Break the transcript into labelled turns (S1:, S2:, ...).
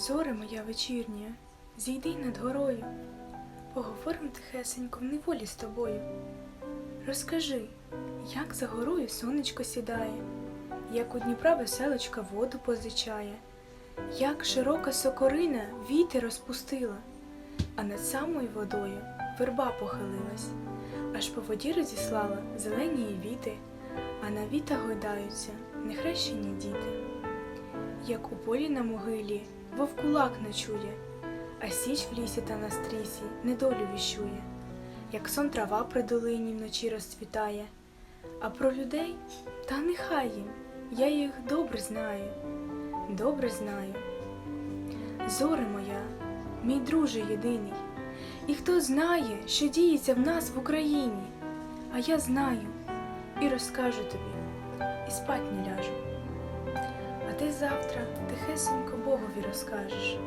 S1: Зоре моя вечірня, зійди над горою, поговорим тихесенько в неволі з тобою. Розкажи, як за горою сонечко сідає, як у Дніпра веселочка воду позичає, як широка сокорина вітер розпустила, а над самою водою верба похилилась, аж по воді розіслала зелені її віти, а на вітах гойдаються нехрещені діти. Як у полі на могилі вовкулак ночує, а січ в лісі та на стрісі недолю віщує, як сон трава при долині вночі розцвітає, а про людей та нехай їм, я їх добре знаю, добре знаю. Зоре моя, мій друже єдиний, і хто знає, що діється в нас в Україні, а я знаю і розкажу тобі, і спать не ляжу. Ти завтра тихесенько Богові розкажеш.